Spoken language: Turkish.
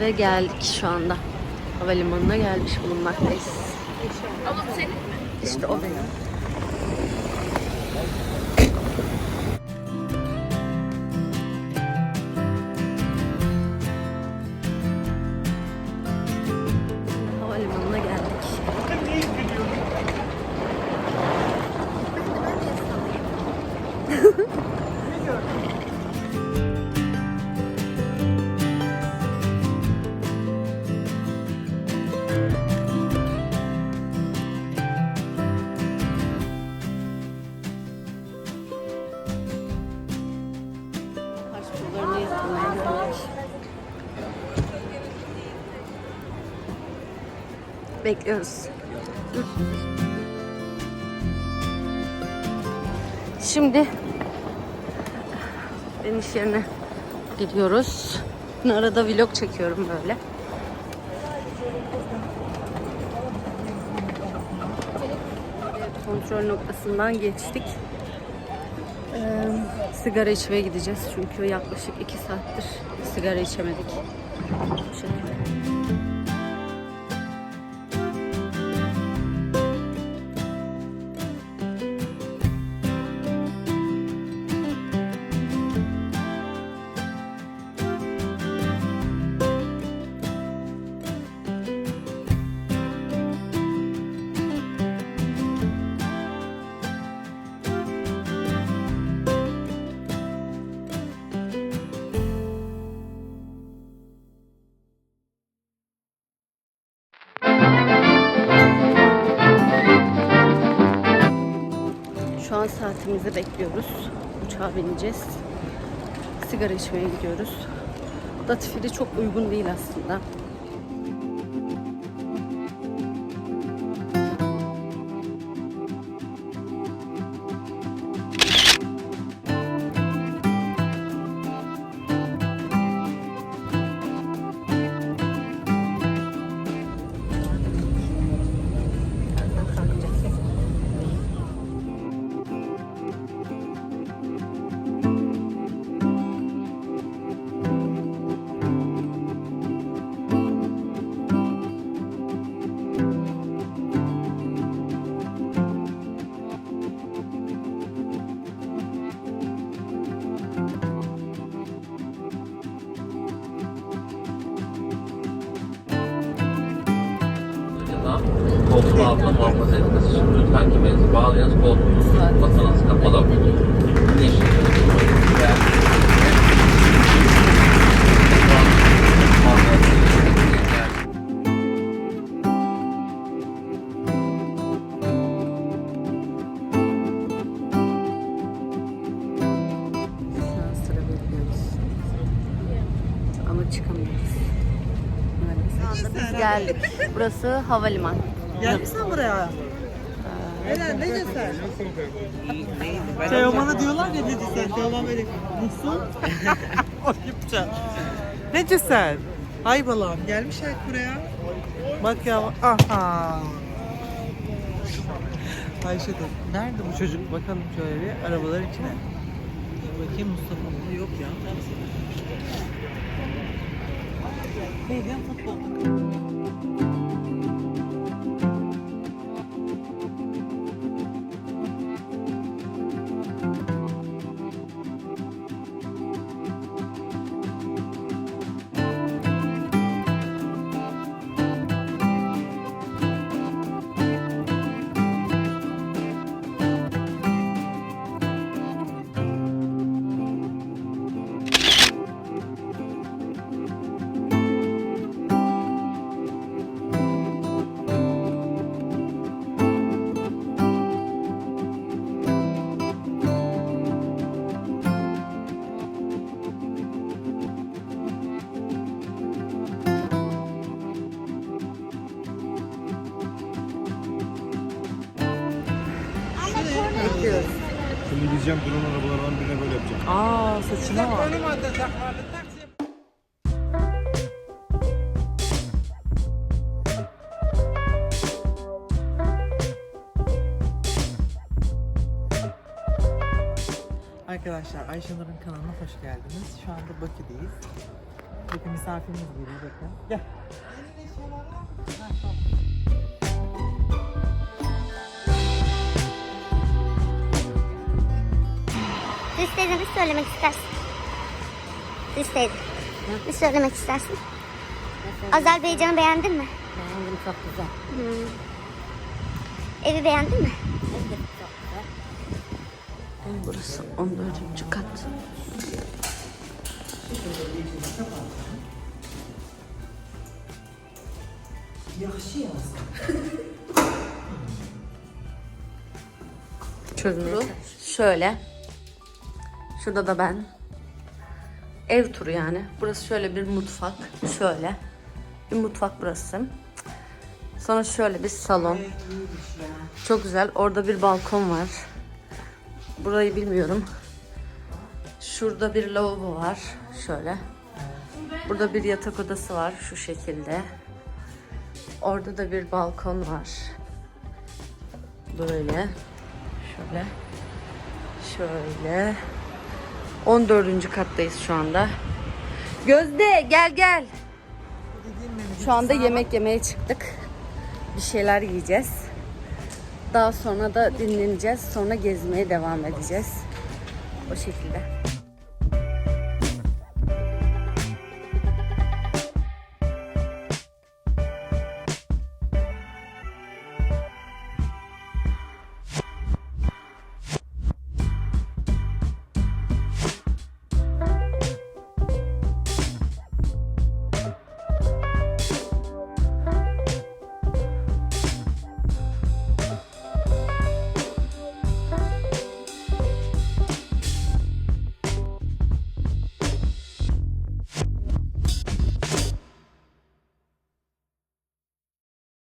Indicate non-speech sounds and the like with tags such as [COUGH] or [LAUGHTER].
Ve geldik şu anda. Havalimanına gelmiş bulunmaktayız. İşte o benim. Havalimanına geldik. [LAUGHS] Bekliyoruz. Şimdi ben iş yerine gidiyoruz. Arada vlog çekiyorum böyle. Kontrol noktasından geçtik. Ee, sigara içmeye gideceğiz çünkü yaklaşık iki saattir sigara içemedik. Bu saatimizi bekliyoruz. Uçağa bineceğiz. Sigara içmeye gidiyoruz. Datifili çok uygun değil aslında. Ceza koltuğun altına muhafaza için lütfen kemerinizi bağlayınız. Koltuğunuz masanız kapalı. Yeşil. Eğer- Maalesef. Biz geldik. Burası havaliman. Geldin sen buraya. Neden? Ne ceser? Teoman'a diyorlar ya ne ceser? Teoman böyle nasıl? [LAUGHS] Ayıpça. Ne ceser? Ay balam gelmiş ayak buraya. Bak ya. Aha. Ayşe de. Nerede bu çocuk? Bakalım şöyle bir arabalar içine. Bakayım Mustafa mı? Yok ya. Ne diyorsun gideceğim drone arabalardan birine böyle yapacağım. Aa saçına bak. Arkadaşlar Ayşe Nur'un kanalına hoş geldiniz. Şu anda Bakü'deyiz. Bakın misafirimiz geliyor bakın. Gel. Teyze ne söylemek istersin? Teyze. Ne söylemek istersin? Azerbaycan'ı beğendin mi? Beğendim çok güzel. Evi beğendin mi? Burası 14. kat. Çözümü şöyle. Şurada da ben. Ev turu yani. Burası şöyle bir mutfak. Şöyle. Bir mutfak burası. Sonra şöyle bir salon. Çok güzel. Orada bir balkon var. Burayı bilmiyorum. Şurada bir lavabo var. Şöyle. Burada bir yatak odası var şu şekilde. Orada da bir balkon var. Böyle. Şöyle. Şöyle. 14. kattayız şu anda. Gözde gel gel. Şu anda yemek yemeye çıktık. Bir şeyler yiyeceğiz. Daha sonra da dinleneceğiz. Sonra gezmeye devam edeceğiz. O şekilde.